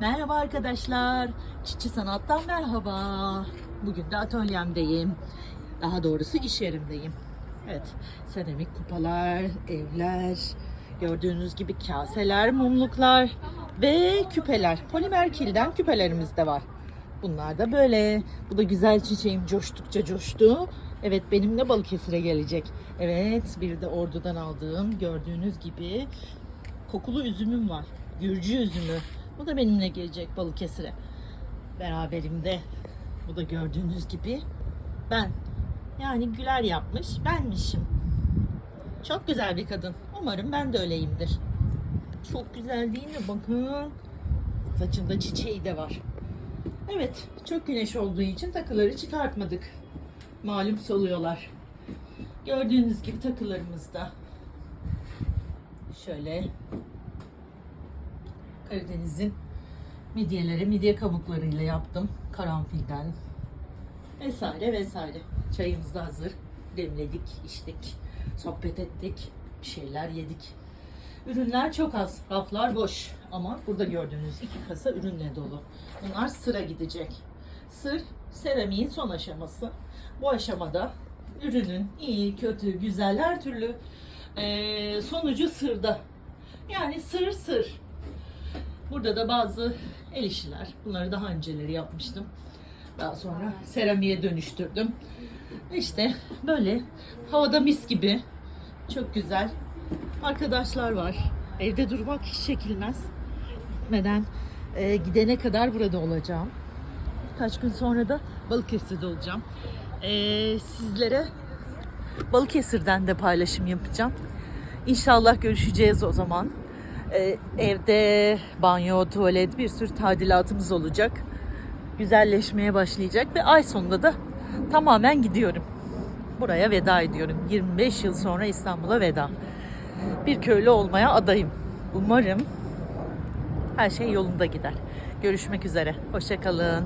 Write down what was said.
Merhaba arkadaşlar. Çiçi Sanat'tan merhaba. Bugün de atölyemdeyim. Daha doğrusu iş yerimdeyim. Evet, seramik kupalar, evler, gördüğünüz gibi kaseler, mumluklar ve küpeler. Polimer kilden küpelerimiz de var. Bunlar da böyle. Bu da güzel çiçeğim coştukça coştu. Evet benimle Balıkesir'e gelecek. Evet bir de ordudan aldığım gördüğünüz gibi kokulu üzümüm var. Gürcü üzümü. Bu da benimle gelecek Balıkesir'e. Beraberimde. Bu da gördüğünüz gibi ben. Yani Güler yapmış, benmişim. Çok güzel bir kadın. Umarım ben de öyleyimdir. Çok güzel değil mi? Bakın. Saçında çiçeği de var. Evet, çok güneş olduğu için takıları çıkartmadık. Malum soluyorlar. Gördüğünüz gibi takılarımız da şöyle Karadeniz'in midyeleri, midye kabuklarıyla yaptım. Karanfilden vesaire vesaire. Çayımız da hazır. Demledik, içtik, sohbet ettik, bir şeyler yedik. Ürünler çok az, raflar boş. Ama burada gördüğünüz iki kasa ürünle dolu. Bunlar sıra gidecek. Sır, seramiğin son aşaması. Bu aşamada ürünün iyi, kötü, güzel her türlü eee, sonucu sırda. Yani sır sır. Burada da bazı el işler. Bunları daha önceleri yapmıştım. Daha sonra seramiğe dönüştürdüm. İşte böyle havada mis gibi. Çok güzel. Arkadaşlar var. Evde durmak hiç çekilmez. Gitmeden e, gidene kadar burada olacağım. Kaç gün sonra da Balıkesir'de olacağım. E, sizlere Balıkesir'den de paylaşım yapacağım. İnşallah görüşeceğiz o zaman. Ee, evde banyo, tuvalet bir sürü tadilatımız olacak. Güzelleşmeye başlayacak ve ay sonunda da tamamen gidiyorum. Buraya veda ediyorum. 25 yıl sonra İstanbul'a veda. Bir köylü olmaya adayım. Umarım her şey yolunda gider. Görüşmek üzere. Hoşçakalın.